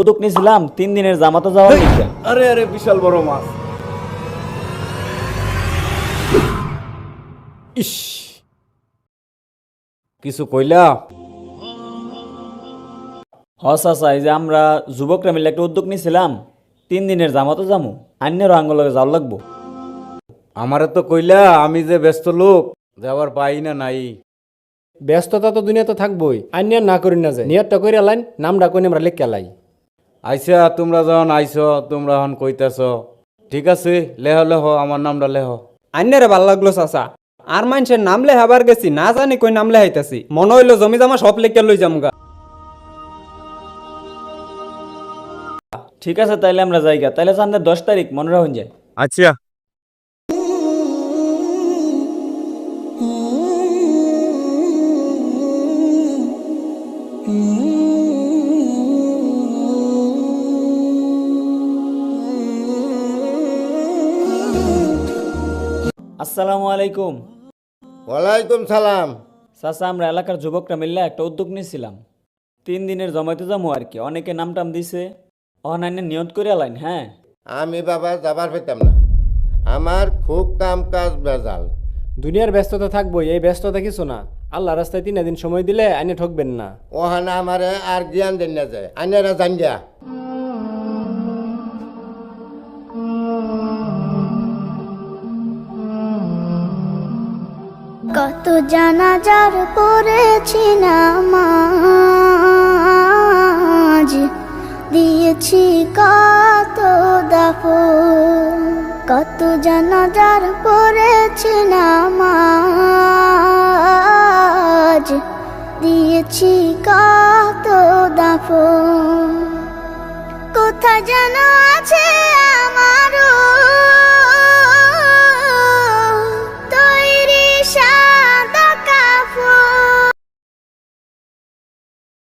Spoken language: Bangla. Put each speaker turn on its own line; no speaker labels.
উদ্যোগ নিয়েছিলাম তিন দিনের জামাতে যাওয়ার লিখা
আরে আরে বিশাল বড় মাছ। ইস! কিছু কইলা?
হস আচ্ছা এই যে আমরা যুবকরা মিলে একটা উদ্যোগ নিয়েছিলাম তিন দিনের জামাতে যামু অন্যেরও আঙ্গলকে যাওয়ার লাগবো।
আমারে তো কইলা আমি যে ব্যস্ত লোক যাওয়ার পাই না নাই।
ব্যস্ততা তো দুনিয়াতে থাকবই আইন না করি না যায় নিয়তটা করে লাইন নামটা কই আমরা লেখ লাই।
আইসা তোমরা যখন আইছ তোমরা এখন কইতাছ ঠিক আছে লেহ লেহ আমার নামটা লেহ।
আন্যারে ভালো লাগল চাচা। আর মানুষের নাম লেহাবার গেছি না জানি কই নাম লেহাইতাছি। মনে হইল জমি জামা সব লেখা লই যামগা।
ঠিক আছে তাইলে আমরা যাইগা। তাইলে সামনে দশ তারিখ মনে রাখুন যায়
আচ্ছা।
আসসালামু আলাইকুম।
ওয়ালাইকুম সালাম।
চাচা আমরা এলাকার যুবকরা মিললে একটা উদ্যোগ নিয়েছিলাম। তিন দিনের জমাইতে যাব আর কি অনেকে নাম টাম দিছে। অনান্য নিয়ত করে আলাইন হ্যাঁ?
আমি বাবা যাবার পেতাম না। আমার খুব কাম কাজ বেজাল।
দুনিয়ার ব্যস্ততা থাকবই এই ব্যস্ততা কিছু না। আল্লাহ রাস্তায় তিন দিন সময় দিলে আইনে ঠকবেন না।
ওহানা আমারে আর জ্ঞান দেন না যায় আইনারা জান
কত জানা জানাজার পড়েছি নামাজ। দিয়েছি কত দাফ কত জানাজার পড়েছি নামাজ। দিয়েছি কত দাফ কোথা যেন আছে